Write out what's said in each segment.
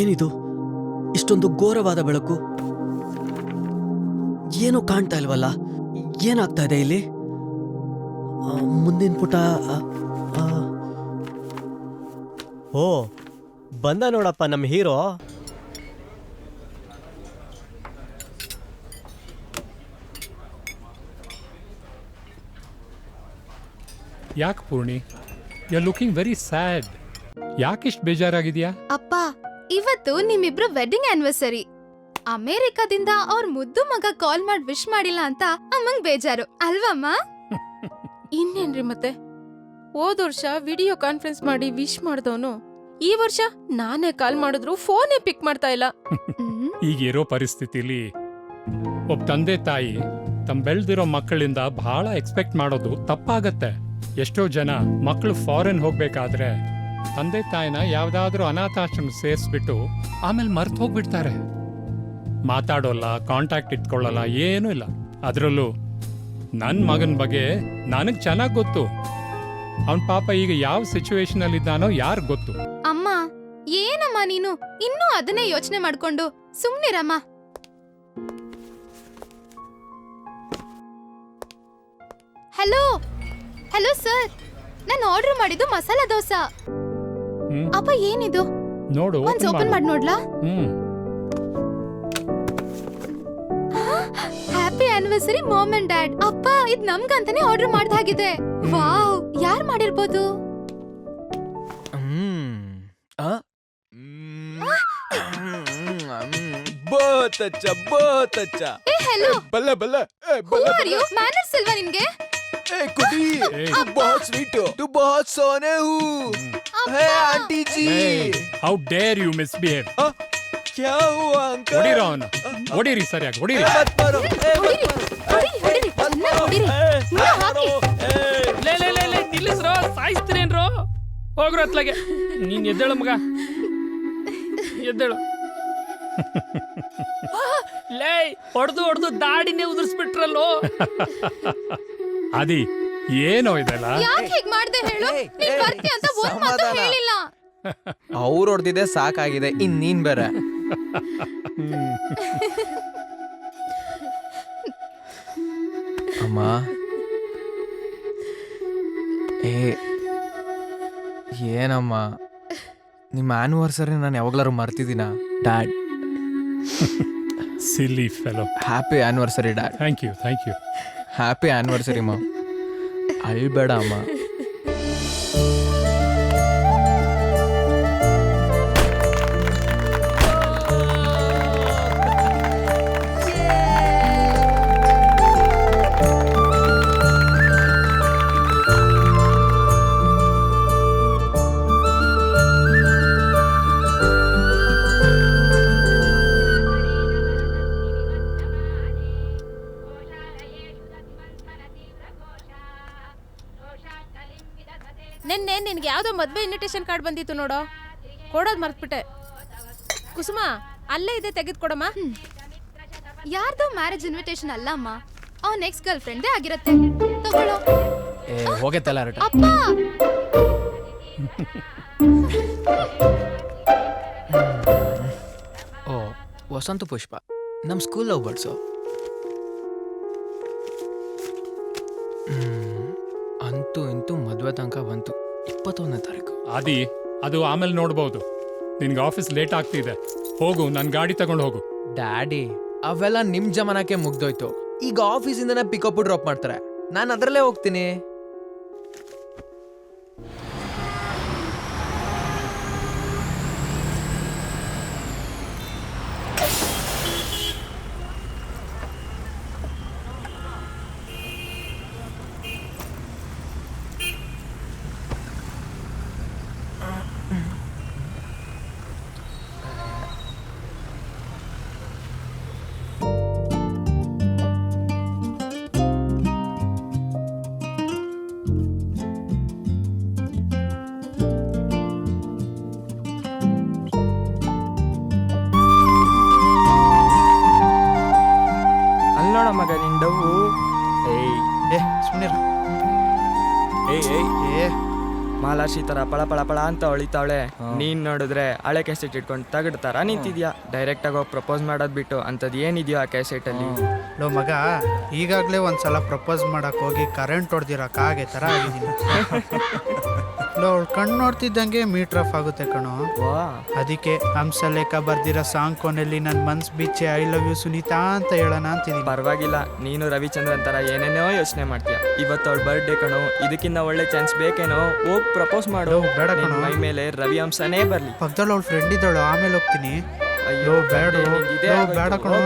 ಏನಿದು? ಇಷ್ಟೊಂದು ಘೋರವಾದ ಬೆಳಕು? ಏನೂ ಕಾಣ್ತಾ ಇಲ್ವಲ್ಲ? ಏನಾಗ್ತಾ ಇದೆ ಇಲ್ಲಿ? ಮುಂದಿನ ಪುಟ ಓ ಬಂದ ನೋಡಪ್ಪ ನಮ್ಮ ಹೀರೋ. ಯಾಕೆ Poorni? You looking very sad ಯಾಕಿಷ್ಟು ಬೇಜಾರಾಗಿದೆಯಾ? ಅಪ್ಪ ಇವತ್ತು ನಿಮ್ಮಿಬ್ರು ವೆಡ್ಡಿಂಗ್ ಆನಿವರ್ಸರಿ ಅಮೇರಿಕಾದಿಂದ ಅವ್ರ ಮುದ್ದು ಮಗ ಕಾಲ್ ಮಾಡಿ ವಿಶ್ ಮಾಡಿಲ್ಲ ಅಂತ ಅಮ್ಮಂಗ್ ಬೇಜಾರು ಅಲ್ವಮ್ಮ ಇನ್ನೇನ್ರಿ ಮತ್ತೆ? ಹೋದ ವರ್ಷ ವಿಡಿಯೋ ಕಾನ್ಫರೆನ್ಸ್ ಮಾಡಿ ವಿಶ್ ಮಾಡ್ದವನು ಈ ವರ್ಷ ನಾನೇ ಕಾಲ್ ಮಾಡಿದ್ರು ಫೋನೇ ಪಿಕ್ ಮಾಡ್ತಾ ಇಲ್ಲ. ಈಗ ಈಗಿರೋ ಪರಿಸ್ಥಿತಿಲಿ ಒಬ್ಬ ತಂದೆ ತಾಯಿ ತಮ್ಮ ಬೆಳ್ದಿರೋ ಮಕ್ಕಳಿಂದ ಬಹಳ ಎಕ್ಸ್ಪೆಕ್ಟ್ ಮಾಡೋದು ತಪ್ಪಾಗತ್ತೆ. ಎಷ್ಟೋ ಜನ ಮಕ್ಕಳು ಫಾರಿನ್ ಹೋಗ್ಬೇಕಾದ್ರೆ ತಂದೆ ತಾಯಿನ ಯಾವ್ದಾದ್ರೂ ಅನಾಥಾಶ್ರಮ ಸೇರಿಸ್ಬಿಟ್ಟು ಆಮೇಲೆ ಮರ್ತು ಹೋಗ್ಬಿಡ್ತಾರೆ. ಮಾತಾಡೋಲ್ಲ ಕಾಂಟ್ಯಾಕ್ಟ್ ಇಟ್ಕೊಳ್ಳಲ್ಲ, ಏನೂ ಇಲ್ಲ. ಅದರಲ್ಲೂ ನನ್ನ ಮಗನ ಬಗ್ಗೆ ನನಗೆ ಚೆನ್ನಾಗಿ ಗೊತ್ತು. ಅವನ ಪಾಪ ಈಗ ಯಾವ ಸಿಚುವೇಶನ್ ಅಲ್ಲಿ ಇದ್ದಾನೋ ಯಾರು ಗೊತ್ತು. ಅಮ್ಮ, ಏನಮ್ಮ ನೀನು? ಇನ್ನೂ ಅದನ್ನೇ ಯೋಚನೆ ಮಾಡ್ಕೊಂಡು ಸುಮ್ನಿರಮ್ಮ. ಹಲೋ ಹಲೋ ಸರ್ ನಾನು ಆರ್ಡರ್ ಮಾಡಿದ್ದು ಮಸಾಲಾ ದೋಸಾ. ಹ್ಮ್. ಅಪ್ಪ ಏನಿದು? ನೋಡು ಒಂದ್ open ಓಪನ್ ಮಾಡಿ. ನೋಡ್ಲಾ ಹ್ಮ್. Happy anniversary mom and dad ಅಪ್ಪ ಇದ್ ನಮ್ಗಂತಾನೆ ಆರ್ಡರ್ ಮಾಡ್ದಾಗಿದೆ. ವಾವ್ ಯಾರ್ ಮಾಡಿರ್ಬೋದು? ಹ್ಮ್. ಆ? ಹ್ಮ್. ಹ್ಮ್. ಬಹುತ್ ಅಚ್ಚ ಬಹುತ್ ಅಚ್ಚ ಏ ಹೆಲೋ ಬಲ್ಲ ಬಲ್ಲ. ಏ, ಹೂ ಬಲ್ಲ. ಆರ್ ಯು ಮ್ಯಾನರ್ಸ್ ಇಲ್ವಾ ನಿನ್ಗೆ ए कुटी ए। तू बहुत स्वीट हो तू बहुत सोने हूँ है aunty ji how dare you misbehave आ, क्या हुआ अंकल ಹೊಡಿರೋ ಅವನು ಹೊಡೀರಿ ಸರಿಯಾಗಿ ಹೊಡೀರಿ ए, मत मारो ए, मत ಹೊಡಿರಿ, मारो ಹೊಡಿರಿ, ಹೊಡಿರಿ, ಚೆನ್ನಾಗ್ ಹೊಡಿರಿ. ए, ಮುಳ್ಳು ಹಾಕಿ. ए, ಲೇ ಲೇ ಲೇ ಲೇ ನಿಲ್ಲಿಸ್ರೋ ಸಾಯಿಸ್ತೀರೇನ್ರೋ ಹೋಗ್ರು ಅತ್ಲಾಗೆ ನೀನ್ ಎದ್ದೇಳು ಮಗ ಎದ್ದೇಳು ಲೇ ಹೊಡೆದು ಹೊಡೆದು ದಾಡಿನೇ ಉದುರಿಸ್ಬಿಟ್ರಲ್ಲೋ ಆದಿ ಏನೋ ಇದೆಲ್ಲ? ಯಾಕೆ ಹೀಗ್ ಮಾಡ್ದೆ ಹೇಳು? ನೀನ್ ಏ, ಬರ್ತೀಯ ಅಂತ ಒಂದ್ ಮಾತು ಸಮಾಧಾನ. ಹೇಳಿಲ್ಲ. ಅವ್ರು ಹೊಡೆದಿದೆ ಸಾಕಾಗಿದೆ ಇನ್ ನೀನ್ ಬೇರೆ. ಅಮ್ಮ. ಏ ಏನಮ್ಮ? ನಿಮ್ಮ ಆನಿವರ್ಸರಿ ನಾನು ಯಾವಾಗ್ಲಾರು ಮರ್ತಿದ್ದೀನ? Dad silly fellow happy anniversary dad thank you thank you happy anniversary ಅಮ್ಮ ನಿನ್ನೆ ನಿನ್ಗೆ ಯಾವುದೋ ಮದುವೆ ಇನ್ವಿಟೇಷನ್ ಕಾರ್ಡ್ ಬಂದಿತ್ತು ನೋಡೋ. ಕೊಡೋದು ಮರ್ತ್ಬಿಟ್ಟೆ. ಕುಸುಮ ಅಲ್ಲೇ ಇದೆ ತೆಗೆದ್ಕೊಡಮ್ಮ ಯಾರ್ದೋ ಮ್ಯಾರೇಜ್ ಇನ್ವಿಟೇಷನ್ ಅಲ್ಲ ಅಮ್ಮ. ಅವ್ನ ನೆಕ್ಸ್ಟ್ ಗರ್ಲ್ ಫ್ರೆಂಡೇ ಆಗಿರತ್ತೆ ತಗೊಳ್ಳೋ ಹರಟ ಅಪ್ಪ! ಓ ವಸಂತ ಪುಷ್ಪ. ನಮ್ಮ ಸ್ಕೂಲ್ ಲವ್ ಬರ್ಡ್ಸು ಅಂತೂ ಇಂತೂ ಮದುವೆ ತನಕ ಬಂತು. ಇಪ್ಪತ್ತೊಂದನೇ ತಾರೀಕು. ಆದಿ ಅದು ಆಮೇಲೆ ನೋಡಬಹುದು ನಿನ್ಗೆ ಆಫೀಸ್ ಲೇಟ್ ಆಗ್ತಿದೆ. ಹೋಗು ನನ್ನ ಗಾಡಿ ತಗೊಂಡು ಹೋಗು. ಡ್ಯಾಡಿ ಅವೆಲ್ಲ ನಿಮ್ ಜಮಾನಕ್ಕೆ ಮುಗ್ದೋಯ್ತು. ಈಗ ಆಫೀಸಿಂದನೇ ಪಿಕಪ್ ಡ್ರಾಪ್ ಮಾಡ್ತಾರೆ. ನಾನು ಅದರಲ್ಲೇ ಹೋಗ್ತೀನಿ. ಮಾಲಾಶಿ ತರ ಪಳ ಪಳ ಪಳ ಅಂತ ಹೊಳಿತಾವಳೆ. ನೀನ್ ನೋಡಿದ್ರೆ ಹಳೆ ಕ್ಯಾಸೆಟ್ ಇಟ್ಕೊಂಡು ತಗಡ್ ತರ ನಿಂತಿದ್ಯಾ? ಡೈರೆಕ್ಟ್ ಆಗಿ ಹೋಗಿ ಪ್ರಪೋಸ್ ಮಾಡೋದ್ ಬಿಟ್ಟು ಅಂತದ್ ಏನಿದ್ಯೋ ಆ ಕ್ಯಾಸೆಟ್ ಅಲ್ಲಿ? ನೋ ಮಗ ಈಗಾಗ್ಲೇ ಒಂದ್ಸಲ ಪ್ರಪೋಸ್ ಮಾಡಕ್ ಹೋಗಿ ಕರೆಂಟ್ ಹೊಡೆದಿರೋ ಕಾಗೆ ತರ ಆಗಿದ್ದೀನಿ. ಲೋ ಅವ್ಳು ಕಣ್ಣು ನೋಡ್ತಿದ್ದಂಗೆ ಮೀಟರ್ ಆಫ್ ಆಗುತ್ತೆ ಕಣೋ. ಅದಕ್ಕೆ ಅದಕ್ಕೆ ಹಂಸಲೇಖ ಬರ್ದಿರೋ ಸಾಂಗ್ ಕೊನೆಯಲ್ಲಿ ನನ್ನ ಮನ್ಸ್ ಬಿಚ್ಚೆ ಐ ಲವ್ ಯು ಸುನೀತಾ ಅಂತ ಹೇಳೋಣ ಅಂತಿದ್ದೀನಿ ಪರವಾಗಿಲ್ಲ ನೀನು ರವಿಚಂದ್ರನ್ ತರ ಏನೇನೋ ಯೋಚನೆ ಮಾಡ್ತೀಯ. ಇವತ್ತು ಅವಳ ಬರ್ಡೇ ಕಣೋ ಇದಕ್ಕಿಂತ ಒಳ್ಳೆ ಚಾನ್ಸ್ ಬೇಕೇನೋ? ಹೋಗಿ ಪ್ರಪೋಸ್ ಮಾಡು. ಬೇಡ ಕಣೋ. ಮೈ ಮೇಲೆ ರವಿ ಹಂಸನೇ ಬರ್ಲಿ. ಪಕ್ಕದಲ್ಲಿ ಅವ್ಳ ಫ್ರೆಂಡ್ ಇದ್ದಾಳು ಆಮೇಲೆ ಹೋಗ್ತೀನಿ. ಅಯ್ಯೋ ಬೇಡ. ಬೇಡ ಕಣೋ.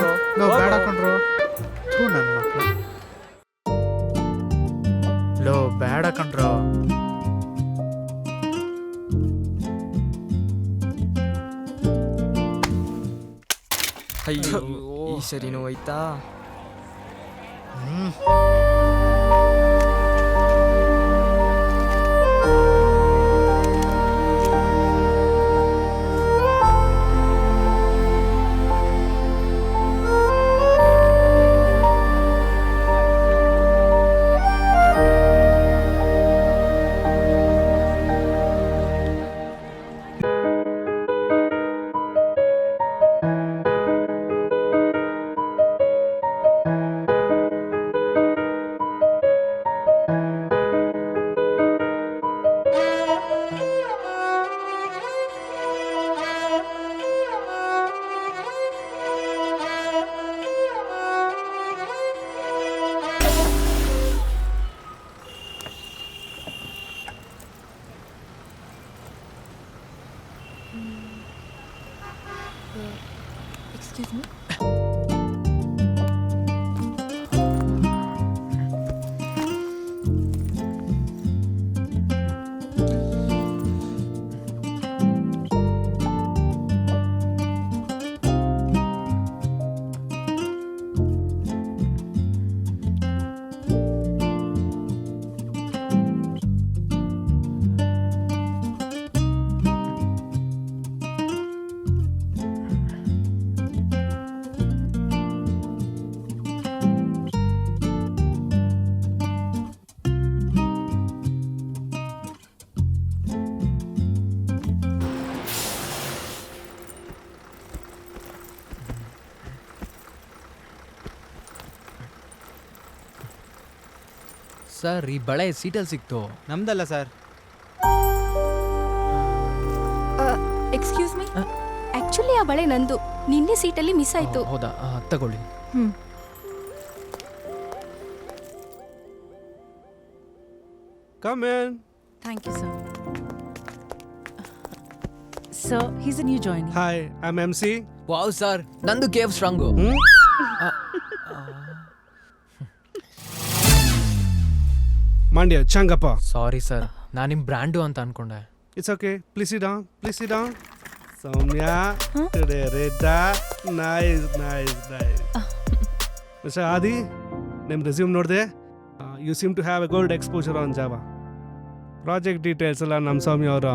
ಬೇಡ. ಕಣ್ರು. ಥೂ ನನ್ನ ಅಯ್ಯೋ ಈ ಸರಿನೂ ಹೋಯ್ತಾ ಹ್ಮ್ ಸರ್ ಈ ಬಳೆ ಸೀಟಲ್ಲಿ ಸಿಕ್ತು. ನಮ್ದಲ್ಲ ಸರ್. Excuse me. ಆಕ್ಚುಲಿ ಆ ಬಳೆ ನಂದು. ನಿನ್ನೆ ಸೀಟಲ್ಲಿ ಮಿಸ್ ಆಯ್ತು. ಹೌದಾ? ಆ, ತಗೊಳ್ಳಿ. ಹ್ಮ್. Come in thank you sir sir he's a new join hi I'm M C wow sir ನಂದು ಕೇವ್ ಸ್ಟ್ರಾಂಗು ಮಂಡ್ಯ ಚಂಗಪ್ಪ ಸಾರಿ ಸರ್ ನಾನು ನಿಮ್ಮ ಬ್ರ್ಯಾಂಡು ಅಂತ ಅನ್ಕೊಂಡೆ. It's okay please down please down Soumya today red nice nice nice mister Adi ನಿಮ್ಮ resume ನೋಡಿದೆ? You seem to have a gold exposure on Java project details ಎಲ್ಲ ನಮ್ಮ ಸೌಮ್ಯ ಅವರು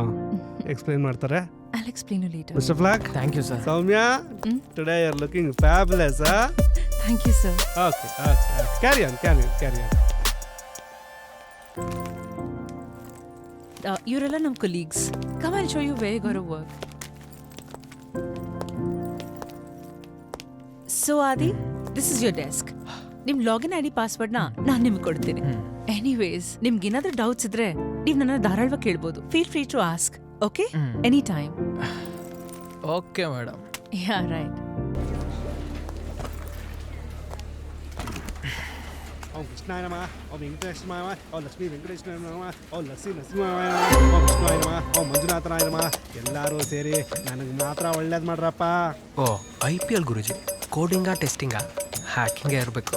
ಎಕ್ಸ್ಪ್ಲೈನ್ ಮಾಡ್ತಾರೆ. I'll explain you later. Mister ಫ್ಲಾಕ್ thank you sir Soumya Hmm? Today are looking huh? Thank you, sir. Okay okay carry on carry on carry on Uh, ನಮ್ಮ colleagues come colleagues. Show you way our work so Adi this is So, desk this is your desk. ನಿಮ್ login I D ಪಾಸ್ವರ್ಡ್ನ ನಾನು ನಿಮ್ಗೆ ಕೊಡ್ತೀನಿ. Anyways ನಿಮ್ಗೆ ಏನಾದರೂ doubts ಇದ್ರೆ ನೀವು ನನ್ನ ಧಾರಾಳವಾಗಿ ಕೇಳ್ಬೋದು. Feel free to ask okay any time okay madam ya right ಓಂ ಕೃಷ್ಣಾಯ ನಮಃ ಓಂ ವೆಂಕಟೇಶ್ವರಾಯ ನಮಃ ಓಂ ಲಕ್ಷ್ಮೀ ವೆಂಕಟೇಶ್ವರ ನಮಃ ಓಂ ಲಕ್ಷ್ಮೀ ನರಸಿಂಹಾಯ ನಮಃ ಓಂ ವಿಷ್ಣುವಾಯ ನಮಃ ಓಂ ಮಂಜುನಾಥನಾಯ ನಮಃ ಎಲ್ಲರೂ ಸೇರಿ ನನಗೆ ಮಾತ್ರ ಒಳ್ಳೇದು ಮಾಡ್ರಪ್ಪ. O I P L Guruji ಕೋಡಿಂಗಾ ಟೆಸ್ಟಿಂಗಾ ಹ್ಯಾಕಿಂಗೇ ಇರಬೇಕು.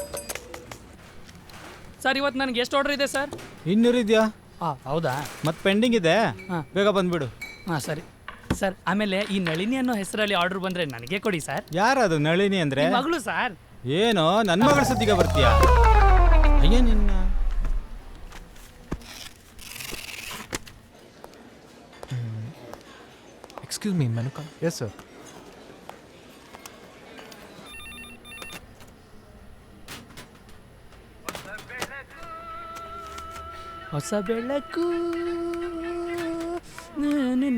ಸರ್ ಇವತ್ತು ನನಗೆ ಎಷ್ಟು ಆರ್ಡರ್ ಇದೆ ಸರ್ ಇನ್ನೂರು ಇದೆಯಾ? ಹಾಂ ಹೌದಾ? ಮತ್ತೆ ಪೆಂಡಿಂಗ್ ಇದೆ? ಹಾ. ಬೇಗ ಬಂದ್ಬಿಡು. ಹಾಂ ಸರಿ. ಸರ್ ಆಮೇಲೆ ಈ ನಳಿನಿ ಅನ್ನೋ ಹೆಸರಲ್ಲಿ ಆರ್ಡರ್ ಬಂದರೆ ನನಗೆ ಕೊಡಿ ಸರ್ ಯಾರದು ನಳಿನಿ ಅಂದ್ರೆ? ಮಗಳು ಸರ್ ಏನು ನನ್ನ ಮಗಳ ಸದ್ದಿಗೆ ಬರ್ತೀಯಾ? ಅಯ್ಯ ನಿನ್ನ ಎಕ್ಸ್ಕ್ಯೂಸ್ ಮೀ ಮೆನುಕ ಎಸ್ ಸರ್ ಹೊಸ ಬೆಳಕು ನೀನು